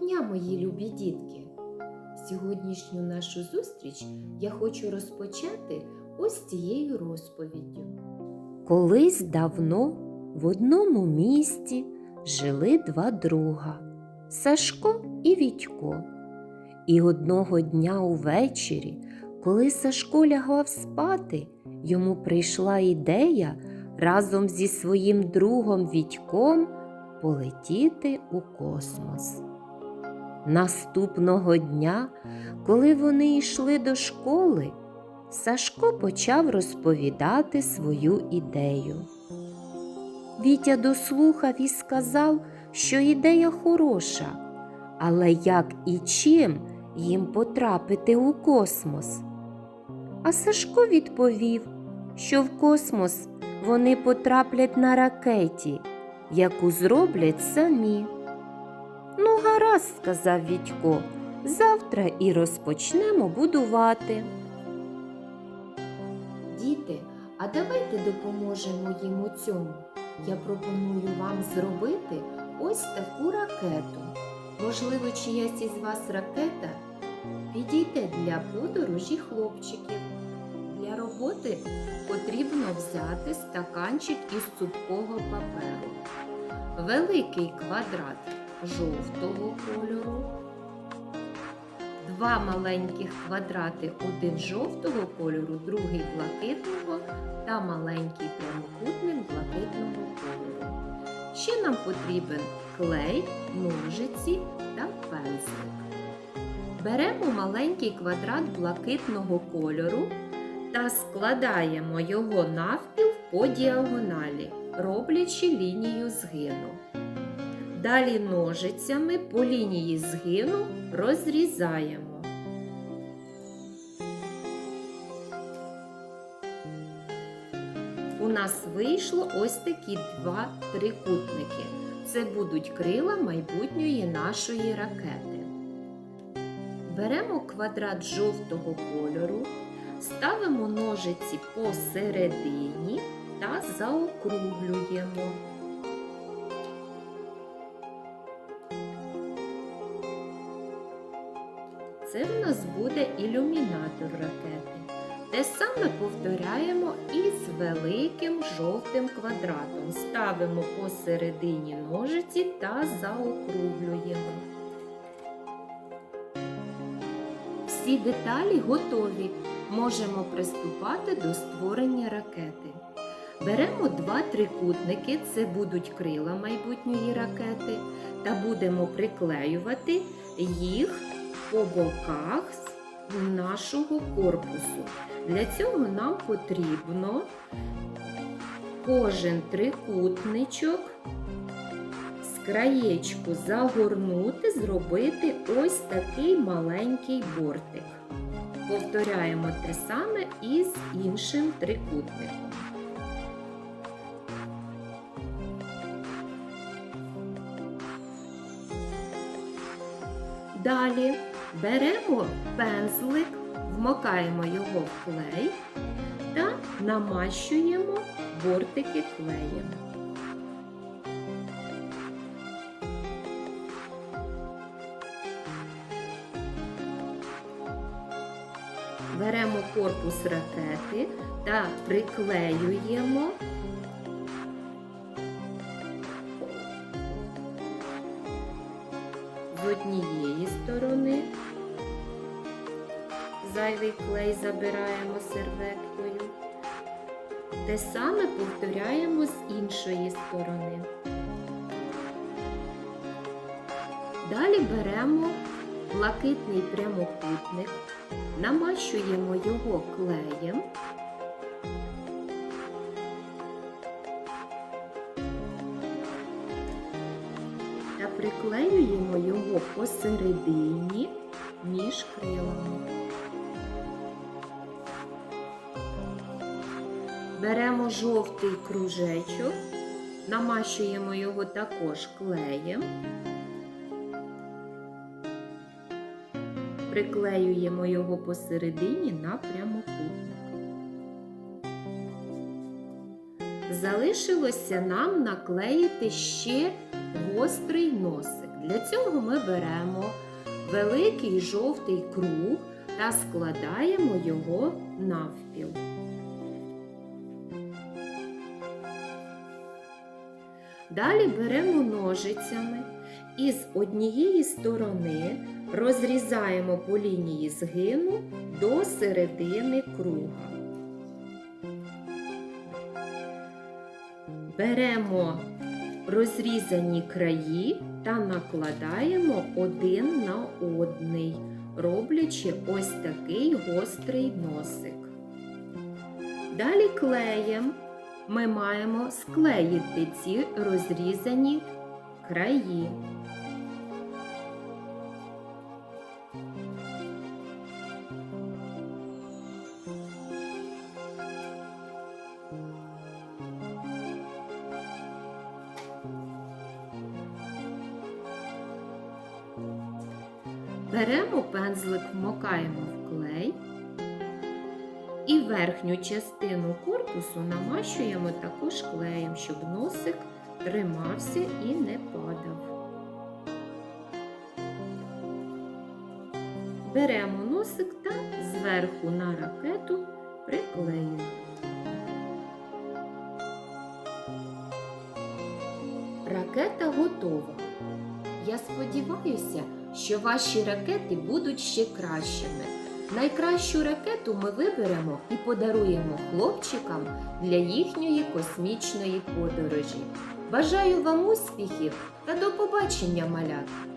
дня, мої любі дітки! Сьогоднішню нашу зустріч я хочу розпочати ось цією розповіддю. Колись давно в одному місті жили два друга Сашко і Вітько. І одного дня увечері, коли Сашко лягав спати, йому прийшла ідея разом зі своїм другом Вітьком полетіти у космос. Наступного дня, коли вони йшли до школи, Сашко почав розповідати свою ідею. Вітя дослухав і сказав, що ідея хороша, але як і чим їм потрапити у космос? А Сашко відповів, що в космос вони потраплять на ракеті, яку зроблять самі. Ну, гаразд, сказав Вітько, завтра і розпочнемо будувати. Діти, а давайте допоможемо їм у цьому. Я пропоную вам зробити ось таку ракету. Можливо, чиясь із вас ракета підійде для подорожі хлопчиків. Для роботи потрібно взяти стаканчик із цупкого паперу, великий квадрат жовтого кольору, два маленьких квадрати, один жовтого кольору, другий блакитного та маленький прямокутник блакитного кольору. Ще нам потрібен клей, ножиці та пензлик. Беремо маленький квадрат блакитного кольору та складаємо його навпіл по діагоналі, роблячи лінію згину. Далі ножицями по лінії згину розрізаємо. У нас вийшло ось такі два трикутники. Це будуть крила майбутньої нашої ракети. Беремо квадрат жовтого кольору, ставимо ножиці посередині та заокруглюємо. Це в нас буде ілюмінатор ракети. Те саме повторяємо і з великим жовтим квадратом. Ставимо посередині ножиці та заокруглюємо. Всі деталі готові. Можемо приступати до створення ракети. Беремо два трикутники, це будуть крила майбутньої ракети, та будемо приклеювати їх по боках нашого корпусу. Для цього нам потрібно кожен трикутничок з краєчку загорнути, зробити ось такий маленький бортик. Повторяємо те саме і з іншим трикутником. Далі беремо пензлик, вмокаємо його в клей та намащуємо бортики клеєм. Беремо корпус ракети та приклеюємо Зайвий клей забираємо серветкою. Те саме повторяємо з іншої сторони. Далі беремо блакитний прямокутник, намащуємо його клеєм. Та приклеюємо його посередині між крилами. Беремо жовтий кружечок, намащуємо його також клеєм, приклеюємо його посередині на прямокутник. Залишилося нам наклеїти ще гострий носик. Для цього ми беремо великий жовтий круг та складаємо його навпіл. Далі беремо ножицями і з однієї сторони розрізаємо по лінії згину до середини круга. Беремо розрізані краї та накладаємо один на одний, роблячи ось такий гострий носик. Далі клеєм ми маємо склеїти ці розрізані краї. Беремо пензлик, вмокаємо в клей і верхню частину корпусу намащуємо також клеєм, щоб носик тримався і не падав. Беремо носик та зверху на ракету приклеюємо. Ракета готова. Я сподіваюся, що ваші ракети будуть ще кращими. Найкращу ракету ми виберемо і подаруємо хлопчикам для їхньої космічної подорожі. Бажаю вам успіхів та до побачення, малята!